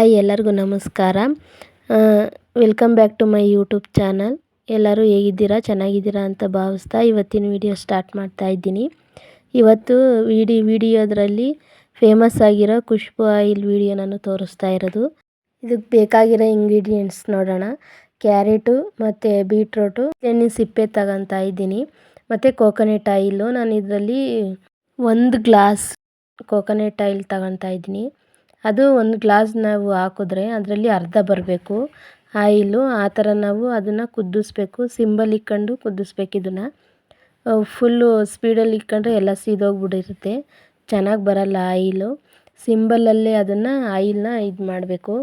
Hi ಎಲ್ಲರಿಗೂ ನಮಸ್ಕಾರ. Welcome back to my YouTube channel ಎಲ್ಲರೂ ಹೇಗಿದ್ದೀರಾ? ಚೆನ್ನಾಗಿದ್ದೀರಾ ಅಂತ ಭಾವಿಸ್ತಾ ಇವತ್ತಿನ ವಿಡಿಯೋ ಸ್ಟಾರ್ಟ್ ಮಾಡ್ತಾ ಇದ್ದೀನಿ. ಇವತ್ತು ವಿಡಿ, ವಿಡಿಯೋದ್ರಲ್ಲಿ ಫೇಮಸ್ ಆಗಿರೋ ಖುಷ್ಬು ಆಯಿಲ್ ವಿಡಿಯೋ ನಾನು ತೋರಿಸ್ತಾ ಇರೋದು. ಇದಕ್ಕೆ ಬೇಕಾಗಿರೋ ಇಂಗ್ರೀಡಿಯೆಂಟ್ಸ್ ನೋಡೋಣ. ಕ್ಯಾರೆಟು ಮತ್ತು ಬೀಟ್ರೋಟು ಎಣ್ಣೆ ಸಿಪ್ಪೆ ತಗೊತಾ ಇದ್ದೀನಿ. ಮತ್ತು ಕೋಕೋನೆಟ್ ಆಯಿಲು ನಾನು ಇದರಲ್ಲಿ ಒಂದು ಗ್ಲಾಸ್ ಕೋಕೋನೆಟ್ ಆಯಿಲ್ ತಗೊತಾ ಇದ್ದೀನಿ. ಅದು ಒಂದು ಗ್ಲಾಸ್ ನಾವು ಹಾಕಿದ್ರೆ ಅದರಲ್ಲಿ ಅರ್ಧ ಬರಬೇಕು. ಆಯಿಲು ಆ ಥರ ನಾವು ಅದನ್ನು ಕುದಿಸ್ಬೇಕು. ಸಿಂಬಲ್ ಇಕ್ಕೊಂಡು ಕುದಿಸ್ಬೇಕು ಇದನ್ನು. ಫುಲ್ಲು ಸ್ಪೀಡಲ್ಲಿ ಇಕ್ಕೊಂಡ್ರೆ ಎಲ್ಲ ಸೀದೋಗ್ಬಿಟ್ಟಿರುತ್ತೆ ಚೆನ್ನಾಗಿ ಬರಲ್ಲ ಆಯಿಲು ಸಿಂಬಲಲ್ಲೇ ಅದನ್ನು ಆಯಿಲ್ನ ಇದು ಮಾಡಬೇಕು.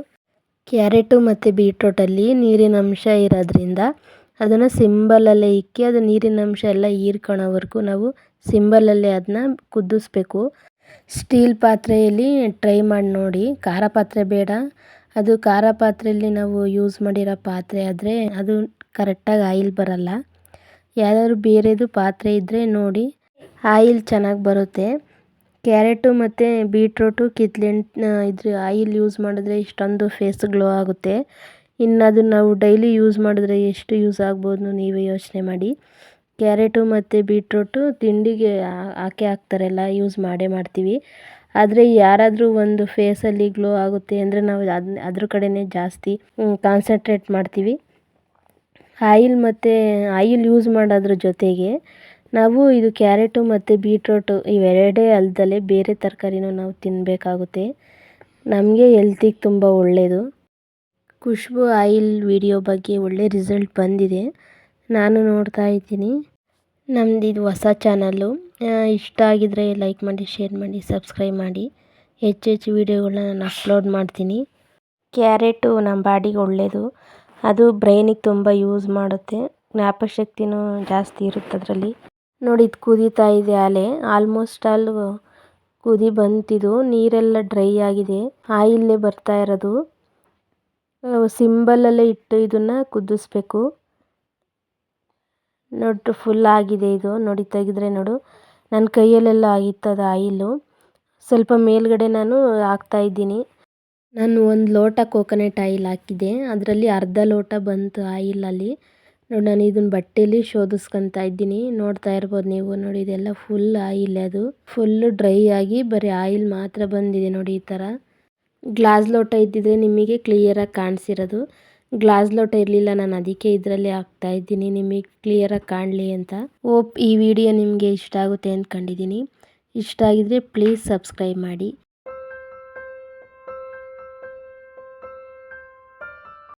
ಕ್ಯಾರೆಟು ಮತ್ತು ಬೀಟ್ರೋಟಲ್ಲಿ ನೀರಿನ ಅಂಶ ಇರೋದ್ರಿಂದ ಅದನ್ನು ಸಿಂಬಲಲ್ಲೇ ಇಕ್ಕಿ ಅದು ನೀರಿನ ಅಂಶ ಎಲ್ಲ ಹೀರ್ಕೊಳ್ಳೋವರೆಗೂ ನಾವು ಸಿಂಬಲಲ್ಲೇ ಅದನ್ನ ಕುದಿಸ್ಬೇಕು. ಸ್ಟೀಲ್ ಪಾತ್ರೆಯಲ್ಲಿ ಟ್ರೈ ಮಾಡಿ ನೋಡಿ. ಖಾರ ಪಾತ್ರೆ ಬೇಡ. ಅದು ಖಾರ ಪಾತ್ರೆಯಲ್ಲಿ ನಾವು ಯೂಸ್ ಮಾಡಿರೋ ಪಾತ್ರೆ ಆದರೆ ಅದು ಕರೆಕ್ಟಾಗಿ ಆಯಿಲ್ ಬರಲ್ಲ. ಯಾವ್ದಾದ್ರು ಬೇರೆದು ಪಾತ್ರೆ ಇದ್ದರೆ ನೋಡಿ. ಆಯಿಲ್ ಚೆನ್ನಾಗಿ ಬರುತ್ತೆ. ಕ್ಯಾರೆಟು ಮತ್ತು ಬೀಟ್ರೋಟು ಕಿತ್ಲೆ ಇದ್ರ ಆಯಿಲ್ ಯೂಸ್ ಮಾಡಿದ್ರೆ ಇಷ್ಟೊಂದು ಫೇಸ್ ಗ್ಲೋ ಆಗುತ್ತೆ. ಇನ್ನು ಅದನ್ನು ನಾವು ಡೈಲಿ ಯೂಸ್ ಮಾಡಿದ್ರೆ ಎಷ್ಟು ಯೂಸ್ ಆಗ್ಬೋದು ನೀವೇ ಯೋಚನೆ ಮಾಡಿ. ಕ್ಯಾರೆಟು ಮತ್ತು ಬೀಟ್ರೋಟು ತಿಂಡಿಗೆ ಹಾಕೇ ಹಾಕ್ತಾರೆಲ್ಲ ಯೂಸ್ ಮಾಡೇ ಮಾಡ್ತೀವಿ. ಆದರೆ ಯಾರಾದರೂ ಒಂದು ಫೇಸಲ್ಲಿ ಗ್ಲೋ ಆಗುತ್ತೆ ಅಂದರೆ ನಾವು ಅದು, ಅದ್ರ ಕಡೆಯೇ ಜಾಸ್ತಿ ಕಾನ್ಸಂಟ್ರೇಟ್ ಮಾಡ್ತೀವಿ. ಆಯಿಲ್ ಮತ್ತು, ಆಯಿಲ್ ಯೂಸ್ ಮಾಡೋದ್ರ ಜೊತೆಗೆ ನಾವು ಇದು ಕ್ಯಾರೆಟು ಮತ್ತು ಬೀಟ್ರೋಟು ಇವೆರಡೇ ಅಲ್ದಲೆ ಬೇರೆ ತರಕಾರಿನೂ ನಾವು ತಿನ್ನಬೇಕಾಗುತ್ತೆ ನಮಗೆ ಹೆಲ್ತಿಗೆ ತುಂಬ ಒಳ್ಳೆಯದು ಖುಷ್ಬು ಆಯಿಲ್ ವಿಡಿಯೋ ಬಗ್ಗೆ ಒಳ್ಳೆ ರಿಸಲ್ಟ್ ಬಂದಿದೆ. ನಾನು ನೋಡ್ತಾ ಇದ್ದೀನಿ. ನಮ್ದು ಇದು ಹೊಸ ಚಾನಲ್ಲು ಇಷ್ಟ ಆಗಿದ್ರೆ ಲೈಕ್ ಮಾಡಿ ಶೇರ್ ಮಾಡಿ ಸಬ್ಸ್ಕ್ರೈಬ್ ಮಾಡಿ. ಹೆಚ್ಚು ಹೆಚ್ಚು ವೀಡಿಯೋಗಳನ್ನ ನಾನು ಅಪ್ಲೋಡ್ ಮಾಡ್ತೀನಿ. ಕ್ಯಾರೆಟು ನಮ್ಮ ಬಾಡಿಗೆ ಒಳ್ಳೆಯದು ಅದು ಬ್ರೈನಿಗೆ ತುಂಬ ಯೂಸ್ ಮಾಡುತ್ತೆ. ಜ್ಞಾಪಕಶಕ್ತಿನೂ ಜಾಸ್ತಿ ಇರುತ್ತೆ ಅದರಲ್ಲಿ. ನೋಡಿ, ಇದು ಕುದೀತಾ ಇದೆ ಆಲೆ. ಆಲ್ಮೋಸ್ಟ್ ಆಲ್ ಕುದಿ ಬಂತಿದು. ನೀರೆಲ್ಲ ಡ್ರೈ ಆಗಿದೆ. ಆಯಿಲ್ಲೇ ಬರ್ತಾ ಇರೋದು. ಸಿಂಬಲಲ್ಲೇ ಇಟ್ಟು ಇದನ್ನು ಕುದಿಸ್ಬೇಕು. ನೋಡು ಫುಲ್ ಆಗಿದೆ ಇದು. ನೋಡಿ, ತೆಗೆದ್ರೆ ನೋಡು. ನನ್ನ ಕೈಯಲ್ಲೆಲ್ಲ ಆಗಿತ್ತು ಅದು ಆಯಿಲು ಸ್ವಲ್ಪ ಮೇಲ್ಗಡೆ ನಾನು ಹಾಕ್ತಾ ಇದ್ದೀನಿ. ನಾನು ಒಂದು ಲೋಟ ಕೋಕೋನಟ್ ಆಯಿಲ್ ಹಾಕಿದ್ದೆ. ಅದರಲ್ಲಿ ಅರ್ಧ ಲೋಟ ಬಂತು ಆಯಿಲಲ್ಲಿ ನೋಡಿ, ನಾನು ಇದನ್ನ ಬಟ್ಟೆಯಲ್ಲಿ ಶೋಧಿಸ್ಕೊತಾ ಇದ್ದೀನಿ. ನೋಡ್ತಾ ಇರ್ಬೋದು ನೀವು. ನೋಡಿ, ಇದೆಲ್ಲ ಫುಲ್ ಆಯಿಲ್ ಅದು. ಫುಲ್ಲು ಡ್ರೈ ಆಗಿ ಬರೀ ಆಯಿಲ್ ಮಾತ್ರ ಬಂದಿದೆ ನೋಡಿ ಈ ಥರ ಗ್ಲಾಸ್ ಲೋಟ ಇದ್ದಿದ್ರೆ ನಿಮಗೆ ಕ್ಲಿಯರಾಗಿ ಕಾಣಿಸಿರೋದು. ಗ್ಲಾಸ್ ಲೋಟ ಇರಲಿಲ್ಲ, ನಾನು ಅದಕ್ಕೆ ಇದರಲ್ಲಿ ಹಾಕ್ತಾ ಇದ್ದೀನಿ. ನಿಮಗೆ ಕ್ಲಿಯರಾಗಿ ಕಾಣಲಿ ಅಂತ ಓಪ್ ಈ ವಿಡಿಯೋ ನಿಮಗೆ ಇಷ್ಟ ಆಗುತ್ತೆ ಅಂದ್ಕೊಂಡಿದ್ದೀನಿ. ಇಷ್ಟ ಆಗಿದ್ರೆ ಪ್ಲೀಸ್ ಸಬ್ಸ್ಕ್ರೈಬ್ ಮಾಡಿ.